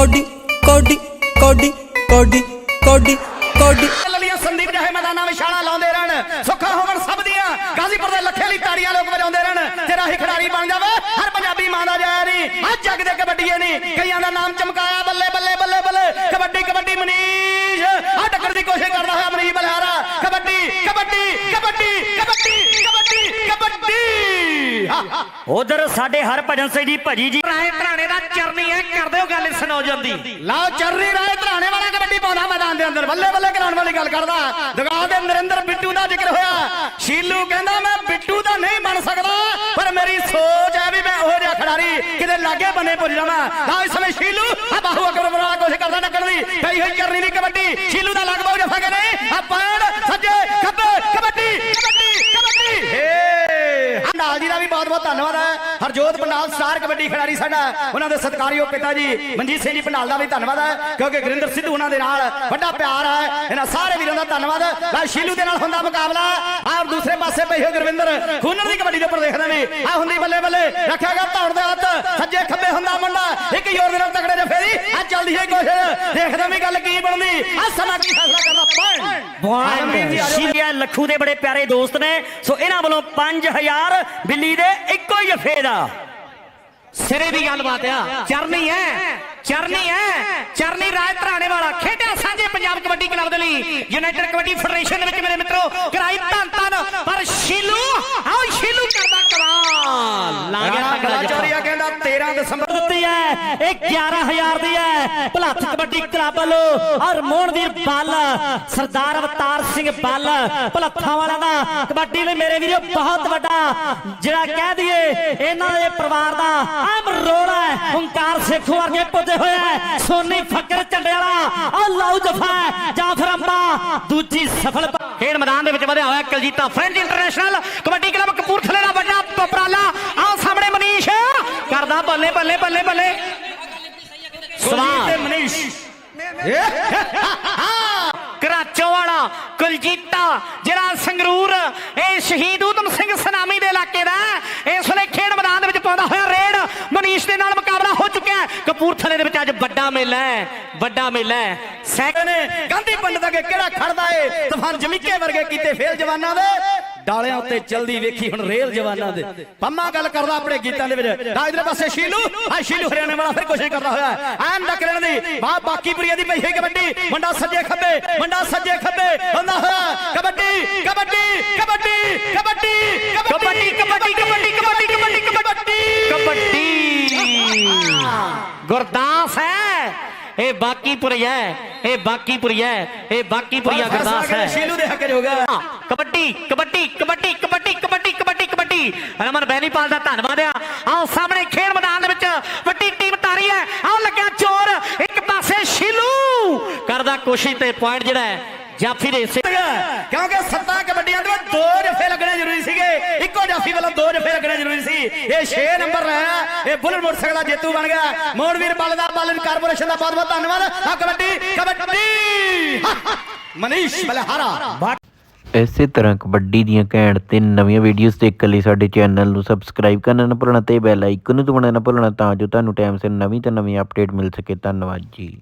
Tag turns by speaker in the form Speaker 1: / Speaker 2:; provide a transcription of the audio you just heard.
Speaker 1: Cody ਕੋਡੀ ਕੋਡੀ ਕੋਡੀ ਕੋਡੀ ਕੋਡੀ।
Speaker 2: ਲਲੀਆਂ ਸੰਦੀਪ ਜਹੇ ਮੈਦਾਨਾਂ ਵਿੱਚ ਛਾਲਾਂ ਲਾਉਂਦੇ ਰਹਿਣ। ਸੁੱਖਾ ਹੋਵਣ ਸਭ ਦੀਆਂ। ਗਾਜ਼ੀਪੁਰ ਦੇ ਲੱਖੇ ਲਈ ਤਾੜੀਆਂ ਲੋਕ ਵਜਾਉਂਦੇ ਰਹਿਣ। ਤੇਰਾ ਹੀ ਖਿਡਾਰੀ ਬਣ ਜਾਵੇ। ਹਰ ਪੰਜਾਬੀ ਮਾਂ ਦਾ ਜੈ ਨਹੀਂ ਅੱਜ ਜੱਗ ਦੇ ਕਬੱਡੀਏ ਨਹੀਂ ਕਈਆਂ ਦਾ ਨਾਮ ਚਮਕਾਇਆ ਬੱਲੇ ਬੱਲੇ ਬੱਲੇ ਬੱਲੇ। ਕਬੱਡੀ ਕਬੱਡੀ ਮਨੀਸ਼। ਆ ਟੱਕਰ ਦੀ ਕੋਸ਼ਿਸ਼ ਕਰਦਾ ਹੋਇਆ ਮਨੀਸ਼ ਬਲਿਆਰਾ ਕਬੱਡੀ ਕਬੱਡੀ ਕਬੱਡੀ ਕਬੱਡੀ ਕਬੱਡੀ ਕਬੱਡੀ
Speaker 3: ਉਧਰ ਸਾਡੇ ਹਰਭਜਨ ਸਿੰਘ ਜੀ ਭਜੀ ਜੀ।
Speaker 4: ਰਾਏ ਧਰਾਣੇ ਦਾ ਚਰਨੀ ਹੈ ਕਰ ਦਿਓ ਗੱਲ ਇਸ ਨੌਜਵਾਨ ਦੀ।
Speaker 2: ਲਾਓ ਚਰਨੀ ਰਾਏ ਧਰਾਣੇ ਵਾਲਾ ਕਬੱਡੀ ਪਾਉਂਦਾ ਮੈਦਾਨ ਦੇ ਅੰਦਰ। ਬੱਲੇ ਬੱਲੇ ਕਰਾਉਣ ਵਾਲੀ ਗੱਲ ਕਰਦਾ। ਦੁਕਾਨ ਦੇ ਨਰਿੰਦਰ ਬਿੱਟੂ ਦਾ ਜ਼ਿਕਰ ਹੋਇਆ। ਸ਼ੀਲੂ ਕਹਿੰਦਾ ਮੈਂ ਬਿੱਟੂ ਦਾ ਨਹੀਂ ਬਣ ਸਕਦਾ ਪਰ ਮੇਰੀ ਸੋਚ ਹੈ ਵੀ ਮੈਂ ਉਹ ਜਿਹਾ ਖਿਡਾਰੀ ਕਿਤੇ ਲਾਗੇ ਬੰਨੇ ਪੁੱਜ ਜਾਵਾਂ। ਤਾਂ ਇਸ ਸਮੇਂ ਸ਼ੀਲੂ ਆ ਬਾਹੂ ਅਕਬਰ ਬਣਾ ਕੋਸ਼ਿਸ਼ ਕਰਦਾ ਨੱਕਣ ਦੀ। ਕਈ ਹੋਈ ਚਰਨੀ ਦੀ ਕਬੱਡੀ। ਸ਼ੀਲੂ ਦਾ ਲੱਗ ਬਾਹੂ ਜਫਾ ਕੇ ਨਹੀਂ ਆ ਪੈਣ ਸੱਜੇ ਖੱਬੇ ਕਬੱਡੀ ਕਬੱਡੀ ਕਬੱਡੀ ਹੇ ਨਾਲ ਜੀ ਦਾ ਵੀ ਬਹੁਤ ਧੰਨਵਾਦ ਹੈ। ਹਰਜੋਤ ਪੰਡਾਲ ਸਟਾਰ ਕਬੱਡੀ ਖਿਡਾਰੀ ਸਾਡਾ, ਉਹਨਾਂ ਦੇ ਸਤਿਕਾਰਯੋਗ ਪਿਤਾ ਜੀ, ਮਨਜੀਤ ਸਿੰਘ ਜੀ ਪੰਡਾਲ ਦਾ ਵੀ ਧੰਨਵਾਦ ਹੈ, ਕਿਉਂਕਿ ਗੁਰਿੰਦਰ ਸਿੱਧੂ ਉਹਨਾਂ ਦੇ ਨਾਲ ਵੱਡਾ ਪਿਆਰ ਹੈ। ਇਹਨਾਂ ਸਾਰੇ ਵੀਰਾਂ ਦਾ ਧੰਨਵਾਦ ਲੈ ਸ਼ੀਲੂ ਦੇ ਨਾਲ ਹੁੰਦਾ ਮੁਕਾਬਲਾ। ਆਹ ਦੂਸਰੇ ਪਾਸੇ ਪਈ ਹੋ ਗੁਰਵਿੰਦਰ, ਖੂਨਰ ਦੀ ਕਬੱਡੀ ਦੇ ਉੱਪਰ ਦੇਖਦੇ ਵੀ ਆ ਹੁੰਦੀ ਬੱਲੇ ਬੱਲੇ, ਰੱਖਿਆ ਗਿਆ ਧੌਣ ਦੇ ਹੱਥ ਸੱਜੇ ਖੱਬੇ ਹੁੰਦਾ ਮੁੰਡਾ। ਇੱਕ ਜ਼ੋਰ ਦੇ ਨਾਲ ਤਕੜੇ ਜਫੇ ਦੀ ਆ ਚੱਲਦੀ ਹੈ ਕੋਸ਼ਿਸ਼ ਦੇਖਦੇ ਵੀ ਗੱਲ ਕੀ ਬਣਦੀ। ਕੀ ਫੈਸਲਾ
Speaker 3: ਲੱਖੂ ਦੇ ਬੜੇ ਪਿਆਰੇ ਦੋਸਤ ਨੇ। ਸੋ ਇਹਨਾਂ ਵੱਲੋਂ 5000 ਬਿੱਲੀ ਦੇ ਇੱਕੋ ਹੀ ਜਫੇ ਦਾ।
Speaker 4: ਸਿਰੇ ਦੀ ਗੱਲਬਾਤ ਆ। ਚਰਨੀ ਹੈ ਚਰਨੀ ਹੈ ਚਰਨੀ ਰਾਏ ਧਰਾਣੇ ਵਾਲਾ। ਖੇਡਿਆ ਸਾਂਝੇ ਪੰਜਾਬ ਕਬੱਡੀ ਕਲੱਬ ਦੇ ਲਈ। ਯੂਨਾਈਟਿਡ ਕਬੱਡੀ ਫੈਡਰੇਸ਼ਨ ਦੇ ਵਿੱਚ ਮੇਰੇ ਮਿੱਤਰੋ ਕਰਾਈ ਧੰਨ ਧੰਨ। ਪਰ ਸ਼ੀਲੂ ਆਓ ਸ਼ੀਲੂ ਕਰਦਾ ਕਮਾਲ ਲਾ ਗਿਆ ਤਕੜਾ ਜੱਫਾ।
Speaker 2: ਚੋਰੀਆ ਕਹਿੰਦਾ 13 ਦਸੰਬਰ
Speaker 3: ਇਹ 11000 ਦੀ ਹੈ। ਭਲੱਥ ਕਬੱਡੀ ਕਲੱਬ ਔਰ ਮੋਹਨਵੀਰ ਬੱਲ, ਸਰਦਾਰ ਅਵਤਾਰ ਸਿੰਘ ਬੱਲ, ਭਲੱਥਾਂ ਵਾਲਿਆਂ ਦਾ ਕਬੱਡੀ ਲਈ ਮੇਰੇ ਵੀਰੋ ਬਹੁਤ ਵੱਡਾ ਜਿਹੜਾ ਕਹਿ ਦਈਏ, ਇਹਨਾਂ ਦੇ ਪਰਿਵਾਰ ਦਾ ਅਹਿਮ ਰੋਲ ਹੈ। ਓੰਕਾਰ ਸੇਖੋਂ ਵਰਗੇ ਪੁੱਜੇ ਹੋਏ ਸੋਨੀ ਫਕਰ ਝੰਡੇ ਵਾਲਾ ਆ ਲਾਉ ਜਫਾ ਜਾਫਰ ਅੰਬਾ, ਦੂਜੀ ਸਫਲ
Speaker 4: ਖੇਡ ਮੈਦਾਨ ਦੇ ਵਿੱਚ ਵਧਿਆ ਹੋਇਆ ਕਲਜੀਤਾ ਫਰੈਂਚ ਇੰਟਰਨੈਸ਼ਨਲ ਕਬੱਡੀ ਕਲੱਬ ਕਪੂਰਥਲੇ ਬੱਲੇ ਬੱਲੇ ਬੱਲੇ ਬੱਲੇ
Speaker 2: ਸਵਾਲ। ਤੇ ਮਨੀਸ਼।
Speaker 4: ਕਰਾਚੋ ਵਾਲਾ ਕੁਲਜੀਤਾ ਜਿਹੜਾ ਸੰਗਰੂਰ ਇਹ ਸ਼ਹੀਦ ਊਧਮ ਸਿੰਘ ਸਨਾਮੀ ਦੇ ਇਲਾਕੇ ਦਾ। ਇਸ ਵੇਲੇ ਖੇਡ ਮੈਦਾਨ ਦੇ ਵਿੱਚ ਪਾਉਂਦਾ ਹੋਇਆ ਰੇਡ। ਮਨੀਸ਼ ਦੇ ਨਾਲ ਮੁਕਾਬਲਾ ਹੋ ਚੁੱਕਿਆ ਹੈ। ਕਪੂਰਥਲੇ ਦੇ ਵਿੱਚ ਅੱਜ ਵੱਡਾ ਮੇਲਾ ਹੈ। ਵੱਡਾ ਮੇਲਾ ਹੈ। ਸੈਕ
Speaker 2: ਨੇ ਗਾਂਧੀ ਪੰਡਤ ਅੱਗੇ ਕਿਹੜਾ ਖੜਦਾ ਏ? ਤੂਫਾਨ ਜਮੀਕੇ ਵਰਗੇ ਕੀਤੇ ਫੇਲ ਜਵਾਨਾਂ ਦੇ। ਡਾਲਿਆਂ ਉੱਤੇ ਚਲਦੀ ਵੇਖੀ ਹੁਣ ਰੇਲ ਜਵਾਨਾਂ ਦੇ। ਪੰਮਾ ਗੱਲ ਕਰਦਾ ਆਪਣੇ ਗੀਤਾਂ ਦੇ ਵਿੱਚ। ਰਾਜ ਦੇ ਪਾਸੇ ਸ਼ੀਲੂ। ਆ ਸ਼ੀਲੂ ਹਰਿਆਣੇ ਵਾਲਾ ਫਿਰ ਕੋਸ਼ਿਸ਼ ਕਰਦਾ ਹੋਇਆ। ਐਨ ਡਕਰਨ ਦੀ। ਬਾ ਬਾਕੀ ਪੁਰੀਆ ਦੀ ਪਈ ਹੈ ਕਬੱਡੀ। ਮੁੰਡਾ ਸੱਜੇ ਖੱਬੇ, ਮੁੰਡਾ ਸੱਜੇ ਖੱਬੇ। ਹੁੰਦਾ ਹੋਇਆ ਕਬੱਡੀ ਕਬੱਡੀ ਕਬੱਡੀ ਕਬੱਡੀ
Speaker 4: ਕਬੱਡੀ ਕਬੱਡੀ ਕਬੱਡੀ ਕਬੱਡੀ ਕਬੱਡੀ ਕਬੱਡੀ। ਕਬੱਡੀ। ਗੁਰਦਾਸ ਹੈ। ਇਹ ਬਾਕੀਪੁਰੀ ਹੈ ਇਹ ਬਾਕੀਪੁਰੀ ਹੈ ਇਹ ਬਾਕੀਪੁਰੀਆ ਗੁਰਦਾਸ ਹੈ।
Speaker 2: ਸ਼ੀਲੂ ਦੇ ਹੱਕ ਗਿਆ
Speaker 4: ਕਬੱਡੀ ਕਬੱਡੀ ਕਬੱਡੀ ਕਬੱਡੀ ਕਬੱਡੀ ਕਬੱਡੀ ਕਬੱਡੀ। ਰਮਨ ਬੈਨੀਪਾਲ ਦਾ ਧੰਨਵਾਦ ਆ। ਆਓ ਸਾਹਮਣੇ ਖੇਡ ਮੈਦਾਨ ਦੇ ਵਿੱਚ ਵੱਡੀ ਟੀਮ ਤਾਰੀ ਹੈ। ਆਓ ਲੱਗਿਆ ਚੋਰ। ਇੱਕ ਪਾਸੇ ਸ਼ੀਲੂ। ਕਰਦਾ ਕੋਸ਼ਿਸ਼ ਤੇ ਪੁਆਇੰਟ ਜਿਹੜਾ ਹੈ। ਜਾਫੀ ਦੇ ਹਿੱਸੇ
Speaker 2: ਕਿਉਂਕਿ ਸੱਤਾਂ ਕਬੱਡੀਆਂ ਦੇ ਵਿੱਚ ਦੋ ਜਫੇ ਲੱਗਣੇ ਜ਼ਰੂਰੀ ਸੀਗੇ। ਇੱਕੋ ਜਾਫੀ ਵੱਲੋਂ ਦੋ ਜਫੇ ਲੱਗਣੇ ਜ਼ਰੂਰੀ ਸੀ। ਇਹ 6 ਨੰਬਰ ਰਿਹਾ ਇਹ ਬੁਲਟ ਮੋਟਰਸਾਈਕਲ ਦਾ ਜੇਤੂ ਬਣ ਗਿਆ। ਮੋਹਨਵੀਰ ਬਲ ਦਾ ਬਾਲਨ ਕਾਰਪੋਰੇਸ਼ਨ ਦਾ ਬਹੁਤ ਬਹੁਤ ਧੰਨਵਾਦ। ਆ ਕਬੱਡੀ ਕਬੱਡੀ! ਮਨੀਸ਼ ਬਲਹਾਰਾ।
Speaker 5: ਇਸੇ ਤਰ੍ਹਾਂ ਕਬੱਡੀ ਦੀਆਂ ਘੈਂਟ ਤੇ ਨਵੀਆਂ ਵੀਡੀਓਜ਼ ਦੇਖਣ ਲਈ ਸਾਡੇ ਚੈਨਲ ਨੂੰ ਸਬਸਕ੍ਰਾਈਬ ਕਰਨਾ ਨਾ ਭੁੱਲਣਾ ਤੇ ਬੈਲ ਆਈਕਨ ਨੂੰ ਦਬਾਉਣਾ ਨਾ ਭੁੱਲਣਾ ਤਾਂ ਜੋ ਤੁਹਾਨੂੰ ਟਾਈਮ ਸਿਰ ਨਵੀਂ ਤੇ ਨਵੀਂ ਅਪਡੇਟ ਮਿਲ ਸਕੇ। ਧੰਨਵਾਦ ਜੀ।